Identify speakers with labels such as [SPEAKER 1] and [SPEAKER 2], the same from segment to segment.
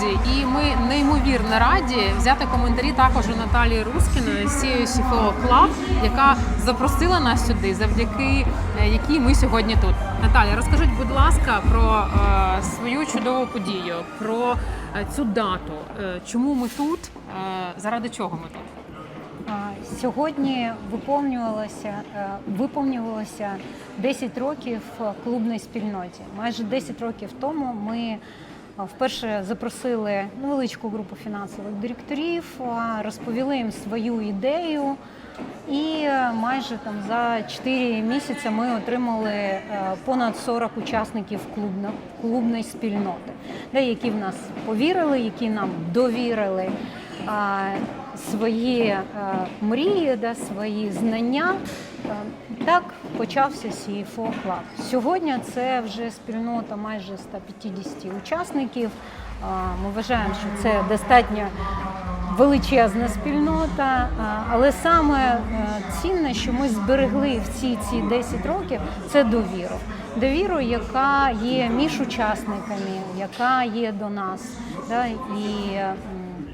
[SPEAKER 1] друзі, і ми неймовірно раді взяти коментарі також у Наталії Рускіної CEO CFO Club, яка запросила нас сюди, завдяки е, якій ми сьогодні тут. Наталія, розкажіть, будь ласка, про е, свою чудову подію, про е, цю дату. Е, чому ми тут? Е, заради чого ми тут?
[SPEAKER 2] Сьогодні виповнювалося, е, виповнювалося 10 років клубній спільноті. Майже 10 років тому ми вперше запросили невеличку групу фінансових директорів, розповіли їм свою ідею. І е, майже там за 4 місяці ми отримали е, понад 40 учасників клубно- клубної спільноти, де які в нас повірили, які нам довірили свої е, мрії, да, свої знання. Е, Так почався CFO Club. Сьогодні це вже спільнота майже 150 учасників. А, Ми вважаємо, що це достатньо величезна спільнота, але саме е, цінне, що ми зберегли в ці ці 10 років, це довіру. Довіру, яка є між учасниками, яка є до нас. Да, і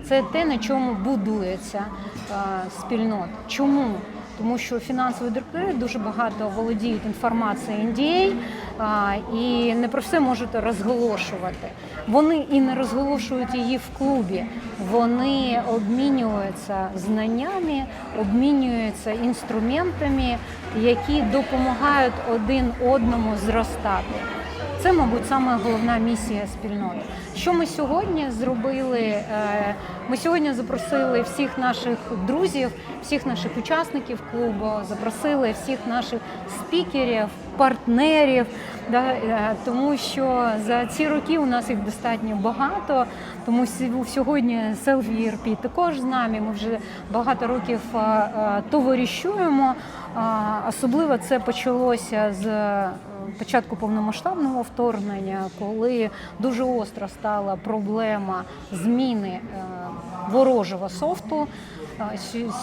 [SPEAKER 2] це те, на чому будується е, спільнота. Чому? Тому що фінансові директори дуже багато володіють інформацією NDA і не про все можуть розголошувати. Вони і не розголошують її в клубі. Вони обмінюються знаннями, обмінюються інструментами, які допомагають один одному зростати. Це, мабуть, саме головна місія спільноти. Що ми сьогодні зробили? Е, Ми сьогодні запросили всіх наших друзів, всіх наших учасників клубу, запросили всіх наших спікерів, партнерів. Да, е, тому що за ці роки у нас їх достатньо багато. Тому сьогодні ERP також з нами. Ми вже багато років е, товаришуємо. Особливо це почалося з е, початку повномасштабного вторгнення, коли дуже остро стала проблема зміни е, ворожого софту.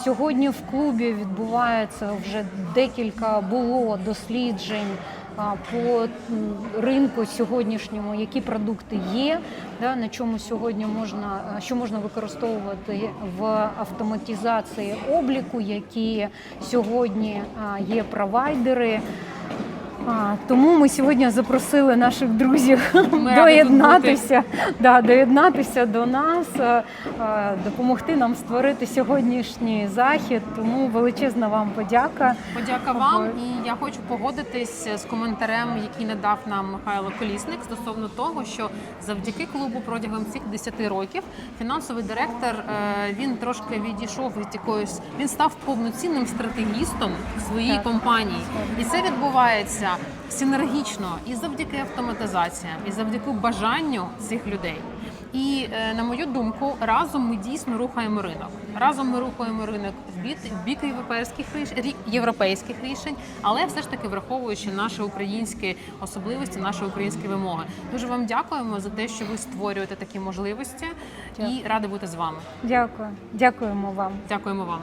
[SPEAKER 2] Сьогодні в клубі відбувається вже декілька було досліджень по ринку сьогоднішньому, які продукти є, да, на чому сьогодні можна, що можна використовувати в автоматизації обліку, які сьогодні є провайдери. А, тому ми сьогодні запросили наших друзів
[SPEAKER 1] тут
[SPEAKER 2] доєднатися, да, доєднатися до нас, а, а, допомогти нам створити сьогоднішній захід. Тому величезна вам подяка.
[SPEAKER 1] Подяка вам, і я хочу погодитись з коментарем, який надав нам Михайло Колісник стосовно того, що завдяки клубу протягом цих 10 років фінансовий директор е, він трошки відійшов від якоїсь. Він став повноцінним стратегістом своїй
[SPEAKER 2] Так.
[SPEAKER 1] компанії, і це відбувається синергічно і завдяки автоматизаціям, і завдяки бажанню цих людей. І е, на мою думку, разом ми дійсно рухаємо ринок. Разом ми рухаємо ринок в бік, в бік європейських рішень, європейських рішень, але все ж таки враховуючи наші українські особливості, наші українські вимоги. Дуже вам дякуємо за те, що ви створюєте такі можливості, і ради бути з вами.
[SPEAKER 2] Дякую, дякуємо вам.
[SPEAKER 1] Дякуємо вам.